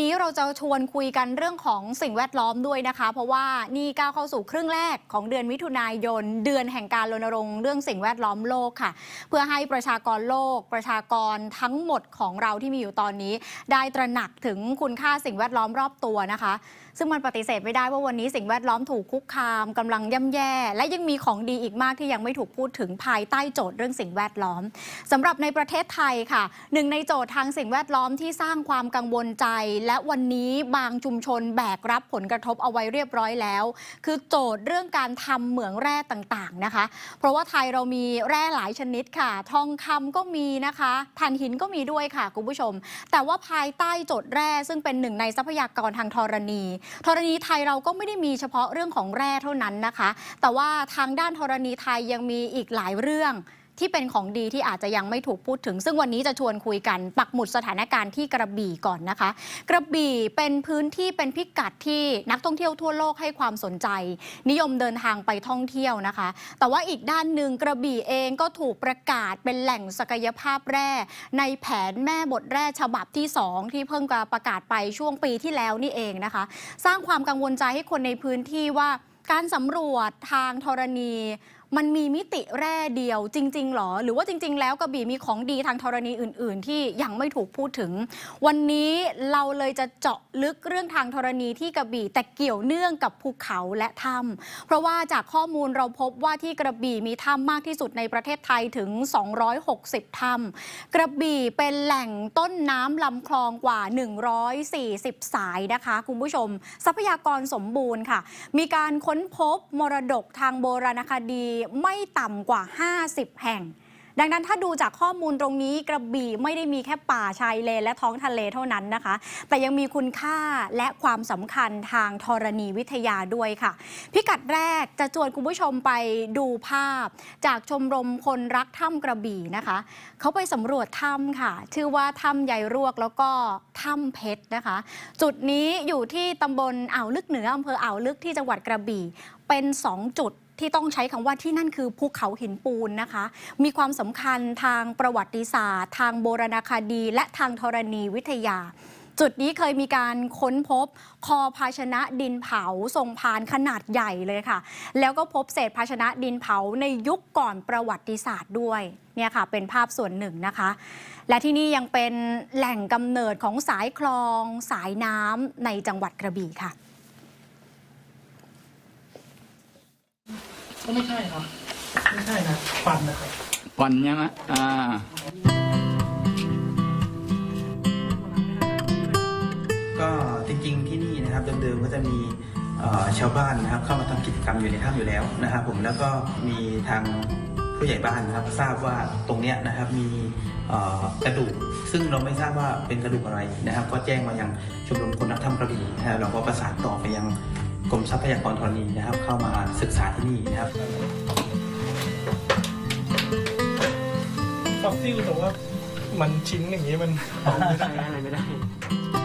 นี้เราจะชวนคุยกันเรื่องของสิ่งแวดล้อมด้วยนะคะ เพราะว่านี่ก้าวเข้าสู่ครึ่งแรกของเดือนมิถุนายน เดือนแห่งการรณรงค์เรื่องสิ่งแวดล้อมโลกค่ะ เพื่อให้ประชากรโลก ประชากรทั้งหมดของเราที่มีอยู่ตอนนี้ ได้ตระหนักถึงคุณค่าสิ่งแวดล้อมรอบตัวนะคะ ซึ่งมันปฏิเสธไม่ได้ว่าวันนี้สิ่งแวดล้อมถูกคุกคามกำลังย่ำแย่ และยังมีของดีอีกมากที่ยังไม่ถูกพูดถึงภายใต้โจทย์เรื่องสิ่งแวดล้อมสำหรับในประเทศไทยค่ะหนึ่งในโจทย์ทางสิ่งแวดล้อมที่สร้างความกังวลใจและวันนี้บางชุมชนแบกรับผลกระทบเอาไว้เรียบร้อยแล้ว คือโจทย์เรื่องการทำเหมืองแร่ต่างๆนะคะ เพราะว่าไทยเรามีแร่หลายชนิดค่ะ ทองคำก็มีนะคะถ่านหินก็มีด้วยค่ะคุณผู้ชม แต่ว่าภายใต้โจทย์แร่ซึ่งเป็นหนึ่งในทรัพยากรทางธรณีธรณีไทยเราก็ไม่ได้มีเฉพาะเรื่องของแร่เท่านั้นนะคะ แต่ว่าทางด้านธรณีไทยยังมีอีกหลายเรื่อง ที่เป็นของดีที่อาจจะยังไม่ถูกพูดถึง ซึ่งวันนี้จะชวนคุยกัน ปักหมุดสถานการณ์ที่กระบี่ก่อนนะคะ กระบี่เป็นพื้นที่เป็นพิกัดที่นักท่องเที่ยวทั่วโลกให้ความสนใจ นิยมเดินทางไปท่องเที่ยวนะคะ แต่ว่าอีกด้านหนึ่งกระบี่เองก็ถูกประกาศเป็นแหล่งศักยภาพแร่ ในแผนแม่บทแร่ฉบับที่ 2 ที่เพิ่งจะประกาศไปช่วงปีที่แล้วนี่เองนะคะ สร้างความกังวลใจให้คนในพื้นที่ว่าการสำรวจทางธรณี มันมีมิติแร่เดียวจริง ๆ หรอ หรือว่าจริง ๆ แล้วกระบี่มีของดีทางธรณีอื่น ๆ ที่ยังไม่ถูกพูดถึง วันนี้เราเลยจะเจาะลึกเรื่องทางธรณีที่กระบี่ แต่เกี่ยวเนื่องกับภูเขาและถ้ำเพราะว่าจากข้อมูลเราพบว่าที่กระบี่มีถ้ำมากที่สุดในประเทศไทยถึง 260 ถ้ำกระบี่เป็นแหล่งต้นน้ำลำคลองกว่า 140 สายนะคะคุณผู้ชม ทรัพยากรสมบูรณ์ค่ะ มีการค้นพบมรดกทางโบราณคดีไม่ต่ำกว่า 50 แห่ง ดังนั้นถ้าดูจากข้อมูลตรงนี้กระบี่ไม่ได้มีแค่ป่าชายเลนและท้องทะเลเท่านั้นนะคะ แต่ยังมีคุณค่าและความสำคัญทางธรณีวิทยาด้วยค่ะ พิกัดแรกจะชวนคุณผู้ชมไปดูภาพ จากชมรมคนรักถ้ำกระบี่นะคะ เขาไปสำรวจถ้ำค่ะ ชื่อว่าถ้ำใยรวกแล้วก็ถ้ำเพชรนะคะ จุดนี้อยู่ที่ตำบลอ่าวลึกเหนืออำเภออ่าวลึกที่จังหวัดกระบี่เป็น 2 จุด ที่ต้องใช้คำว่าที่นั่นคือภูเขาหินปูนนะคะ มีความสำคัญทางประวัติศาสตร์ ทางโบราณคดี และทางธรณีวิทยา จุดนี้เคยมีการค้นพบคอภาชนะดินเผาทรงพานขนาดใหญ่เลยค่ะ แล้วก็พบเศษภาชนะดินเผาในยุคก่อนประวัติศาสตร์ด้วยเนี่ยค่ะเป็นภาพส่วนหนึ่งนะคะ และที่นี่ยังเป็นแหล่งกำเนิดของสายคลอง สายน้ำในจังหวัดกระบี่ค่ะ ก็ไม่ใช่ครับ ไม่ใช่นะฟันนะครับวันใช่ไหมอ่าก็จริงๆที่นี่นะครับเดิมๆก็จะมีเอ่อชาวบ้านนะครับเข้ามาทำกิจกรรมอยู่ในถ้ำอยู่แล้วนะครับ ผมแล้วก็มีทางผู้ใหญ่บ้านนะครับทราบว่าตรงเนี้ยนะครับมีเอ่อกระดูก ซึ่งเราไม่ทราบว่าเป็นกระดูกอะไรนะครับ ก็แจ้งมายังชมรมคนนักถ้ำกระบี่นะครับเราก็ประสานต่อไปยังก รมทรัพยากรธรณีนะครับ เข้ามาศึกษาที่นี่นะครับฟอสซิลแต่ว่ามันชิ้นอย่างนี้มันเอาไม่ได้อะไรไม่ได้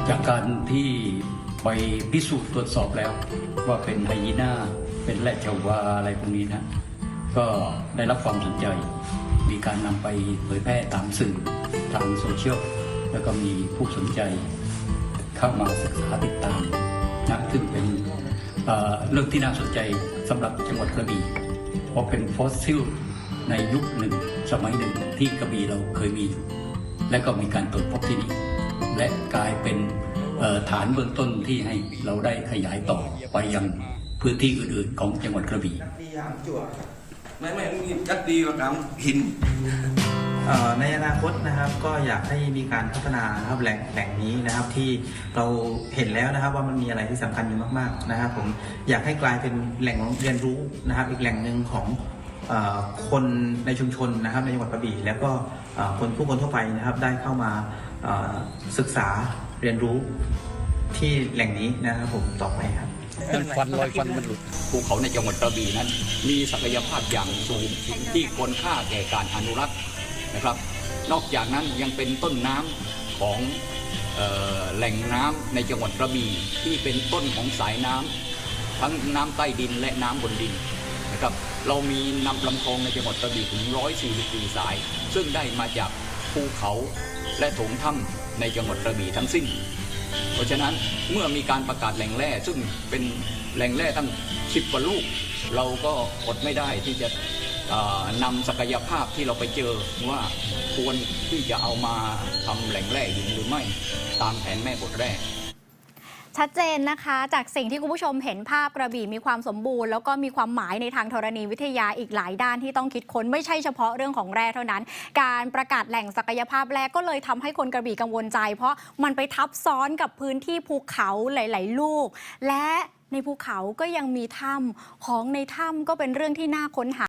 จากการที่ไปพิสูจน์ตรวจสอบแล้ว ว่าเป็นไฮยีน่าเป็นแรดชาวาอะไรพวกนี้นะก็ได้รับความสนใจ มีการนำไปเผยแพร่ตามสื่อทางโซเชียล แล้วก็มีผู้สนใจเข้ามาศึกษาติดตามนะซึ่งเป็น เรื่องที่น่าสนใจสำหรับจังหวัดกระบี่เพราะเป็นฟอสซิลในยุคหนึ่งสมัยหนึ่งที่กระบี่เราเคยมีอยู่และก็มีการตรวจพบที่นี่ และกลายเป็นฐานเบื้องต้นที่ให้เราได้ขยายต่อไปยังพื้นที่อื่นๆ ของจังหวัดกระบี่ไม่ไม่มีจัดดีกว่าน้ำหิน ในอนาคตนะครับก็อยากให้มีการพัฒนานะครับแหล่งแหล่งนี้นะครับที่เราเห็นแล้วนะครับว่ามันมีอะไรที่สำคัญอยู่มากๆนะครับผมอยากให้กลายเป็นแหล่งเรียนรู้นะครับ อีกแหล่งหนึ่งของอคนในชุมชนนะครับในจังหวัดกระบี่แล้วก็คนผู้คนทั่วไปนะครับได้เข้ามาศึกษาเรียนรู้ที่แหล่งนี้นะครับผมต่อไปครับนั้นควันลอยควันมันหลุดภูเขาในจังหวัดกระบี่นั้น มีศักยภาพอย่างสูงที่ควรค่าแก่การอนุรักษ์ นะครับ นอกจากนั้นยังเป็นต้นน้ำของออแหล่งน้ำในจังหวัดกระบี่ที่เป็นต้นของสายน้ำทั้งน้ำใต้ดินและน้ำบนดินนะครับเรามีนำลำคลองในจังหวัดกระบี่ถึง 144 สาย ซึ่งได้มาจากภูเขาและโถงถ้ำในจังหวัดกระบี่ทั้งสิ้น เพราะฉะนั้นเมื่อมีการประกาศแหล่งแร่ซึ่งเป็นแหล่งแร่ตั้งสิบกว่าลูก เราก็อดไม่ได้ที่จะ นำศักยภาพที่เราไปเจอว่าควรที่จะเอามาทำแหล่งแร่หินหรือไม่ตามแผนแม่บทแร่ชัดเจนนะคะจากสิ่งที่คุณผู้ชมเห็นภาพกระบี่มีความสมบูรณ์ แล้วก็มีความหมายในทางธรณีวิทยาอีกหลายด้านที่ต้องคิดค้นไม่ใช่เฉพาะเรื่องของแร่เท่านั้น การประกาศแหล่งศักยภาพแร่ก็เลยทำให้คนกระบี่กังวลใจ เพราะมันไปทับซ้อนกับพื้นที่ภูเขาหลาย ๆ ลูก และในภูเขาก็ยังมีถ้ำของในถ้ำก็เป็นเรื่องที่น่าค้นหา